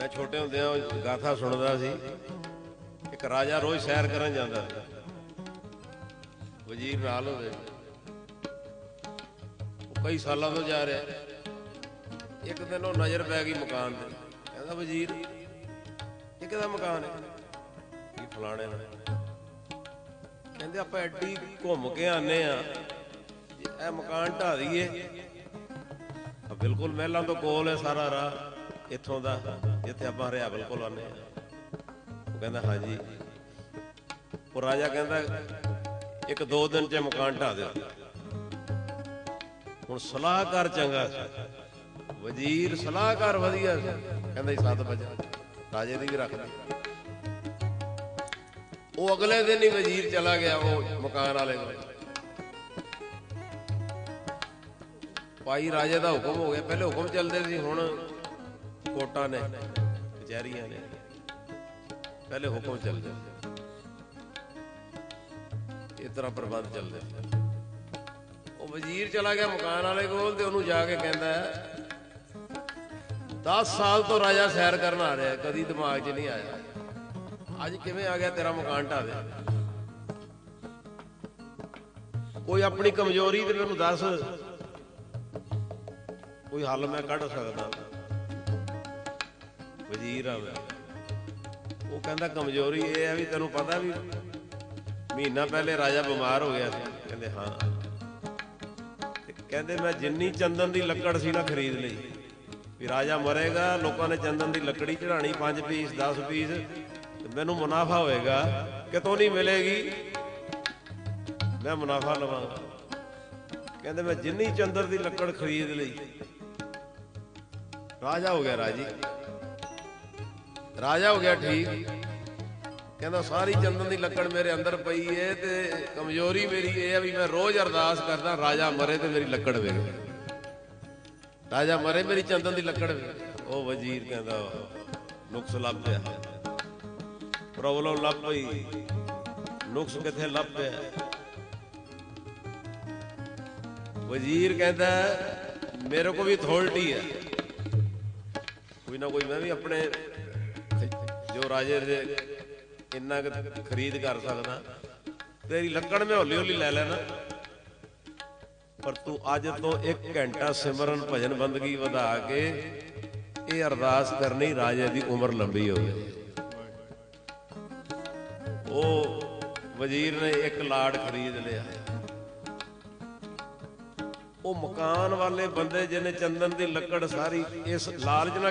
ਮੈਂ ਛੋਟੇ ਹੁੰਦਿਆਂ ਗਾਥਾ ਸੁਣਦਾ ਸੀ। ਇੱਕ ਰਾਜਾ ਰੋਜ਼ ਸੈਰ ਕਰਨ ਜਾਂਦਾ ਸੀ। ਵਜ਼ੀਰ ਨਾਲ ਹੋਵੇ ਉਹ ਕਈ ਸਾਲਾਂ ਤੋਂ ਜਾ ਰਿਹਾ। ਇੱਕ ਦਿਨ ਉਹ ਨਜ਼ਰ ਪੈ ਗਈ ਮਕਾਨ ਤੇ। ਕਹਿੰਦਾ, ਵਜ਼ੀਰ, ਇਹ ਕਿਹਦਾ ਮਕਾਨ ਹੈ? ਇਹ ਫਲਾਣੇ ਦਾ। ਕਹਿੰਦੇ, ਆਪਾਂ ਐਡੀ ਘੁੰਮ ਕੇ ਆਨੇ ਆ ਇਹ ਮਕਾਨ ਢਾ ਦਈਏ ਬਿਲਕੁਲ ਮਹਿਲਾਂ ਤੋਂ ਕੋਲ ਹੈ ਸਾਰਾ ਰਾਹ। ਇੱਥੋਂ ਦਾ, ਜਿੱਥੇ ਆਪਾਂ ਹਰਿਆ ਬਿਲਕੁਲ ਆਨੇ ਆ ਉਹ ਕਹਿੰਦਾ, ਹਾਂਜੀ। ਉਹ ਰਾਜਾ ਕਹਿੰਦਾ, ਇੱਕ ਦੋ ਦਿਨ ਚ ਮਕਾਨ ਢਾ ਦਿਓ। ਹੁਣ ਸਲਾਹਕਾਰ ਚੰਗਾ ਸੀ। ਵਜ਼ੀਰ ਸਲਾਹਕਾਰ ਵਧੀਆ ਸੀ। ਕਹਿੰਦਾ, ਜੀ 7 ਵਜੇ ਰਾਜੇ ਦੀ ਵੀ ਰੱਖ ਦੇ ਉਹ ਅਗਲੇ ਦਿਨ ਹੀ ਵਜ਼ੀਰ ਚਲਾ ਗਿਆ ਉਹ ਮਕਾਨ ਵਾਲੇ ਕੋਲ। ਭਾਈ ਰਾਜੇ ਦਾ ਹੁਕਮ ਹੋ ਗਿਆ। ਪਹਿਲੇ ਹੁਕਮ ਚੱਲਦੇ ਸੀ, ਹੁਣ ਕੋਟਾਂ ਨੇ, ਕਚਹਿਰੀਆਂ ਨੇ। ਪਹਿਲੇ ਹੁਕਮ ਚੱਲਦੇ ਸੀ ਇਸ ਤਰ੍ਹਾਂ ਪ੍ਰਬੰਧ ਚੱਲਦੇ ਉਹ ਵਜ਼ੀਰ ਚਲਾ ਗਿਆ ਮਕਾਨ ਵਾਲੇ ਕੋਲ ਤੇ ਉਹਨੂੰ ਜਾ ਕੇ ਕਹਿੰਦਾ 10 ਸਾਲ ਤੋਂ ਰਾਜਾ ਸੈਰ ਕਰਨ ਆ ਰਿਹਾ, ਕਦੀ ਦਿਮਾਗ 'ਚ ਨਹੀਂ ਆਇਆ। ਅੱਜ ਕਿਵੇਂ ਆ ਗਿਆ ਤੇਰਾ ਮਕਾਨ ਢਾ ਦੇ? ਕੋਈ ਆਪਣੀ ਕਮਜ਼ੋਰੀ ਤੇ ਮੈਨੂੰ ਦੱਸ। ਕੋਈ ਹੱਲ ਮੈਂ ਕੱਢ ਸਕਦਾ। ਵਜ਼ੀਰ ਆ ਮੈਂ ਉਹ ਕਹਿੰਦਾ ਕਮਜ਼ੋਰੀ ਇਹ ਹੈ ਵੀ ਤੈਨੂੰ ਪਤਾ ਵੀ ਮਹੀਨਾ ਪਹਿਲੇ ਰਾਜਾ ਬਿਮਾਰ ਹੋ ਗਿਆ ਸੀ। ਕਹਿੰਦੇ ਹਾਂ। ਕਹਿੰਦੇ ਮੈਂ ਜਿੰਨੀ ਚੰਦਨ ਦੀ ਲੱਕੜ ਸੀ ਨਾ ਖਰੀਦ ਲਈ। ਵੀ ਰਾਜਾ ਮਰੇਗਾ, ਲੋਕਾਂ ਨੇ ਚੰਦਨ ਦੀ ਲੱਕੜੀ ਚੜਾਣੀ 5 ਪੀਸ 10 ਪੀਸ ਮੈਨੂੰ ਮੁਨਾਫਾ ਹੋਏਗਾ, ਕਿਤੋਂ ਨਹੀਂ ਮਿਲੇਗੀ? ਮੈਂ ਮੁਨਾਫਾ ਲਵਾਂਗਾ। ਕਹਿੰਦੇ ਮੈਂ ਜਿੰਨੀ ਚੰਦਰ ਦੀ ਲੱਕੜ ਖਰੀਦ ਲਈ। ਰਾਜਾ ਹੋ ਗਿਆ ਰਾਜੀ। ਰਾਜਾ ਹੋ ਗਿਆ ਠੀਕ। ਕਹਿੰਦਾ ਸਾਰੀ ਚੰਦਨ ਦੀ ਲੱਕੜ ਮੇਰੇ ਅੰਦਰ ਪਈ ਏ ਤੇ ਕਮਜ਼ੋਰੀ ਮੇਰੀ ਇਹ ਹੈ ਵੀ ਮੈਂ ਰੋਜ਼ ਅਰਦਾਸ ਕਰਦਾ, ਰਾਜਾ ਮਰੇ ਤੇ ਮੇਰੀ ਲੱਕੜ ਵੇਖ। ਰਾਜਾ ਮਰੇ, ਮੇਰੀ ਚੰਦਨ ਦੀ ਲੱਕੜ ਵੇਖ। ਉਹ ਵਜ਼ੀਰ ਕਹਿੰਦਾ, ਨੁਕਸ ਲੱਭ ਪਿਆ। ਪ੍ਰੋਬਲਮ ਲੱਭ ਪਈ। ਨੁਕਸ ਕਿੱਥੇ ਲੱਭ ਪਿਆ? ਵਜ਼ੀਰ ਕਹਿੰਦਾ, ਮੇਰੇ ਕੋ ਵੀ ਅਥਾਰਟੀ ਹੈ ਕੋਈ ਨਾ ਕੋਈ ਮੈਂ ਵੀ ਆਪਣੇ ਰਾਜੇ ਦੇ ਇੰਨਾ ਕੁ ਖਰੀਦ ਕਰ ਸਕਦਾ। ਤੇਰੀ ਲੱਕੜ ਮੈਂ ਹੌਲੀ ਹੌਲੀ ਲੈ ਲੈਣਾ। ਪਰ ਤੂੰ ਅੱਜ ਤੋਂ 1 ਘੰਟਾ ਸਿਮਰਨ ਭਜਨ ਬੰਦਗੀ ਵਧਾ ਕੇ ਇਹ ਅਰਦਾਸ ਕਰਨੀ ਰਾਜੇ ਦੀ ਉਮਰ ਲੰਬੀ ਹੋਵੇ ਉਹ ਵਜ਼ੀਰ ਨੇ ਇੱਕ ਲਾੜ ਖਰੀਦ ਲਿਆ। ਉਹ ਮਕਾਨ ਵਾਲੇ ਬੰਦੇ ਜਿਹਨੇ ਚੰਦਨ ਦੀ ਲੱਕੜ ਸਾਰੀ ਇਸ ਲਾਲਚ ਨਾਲ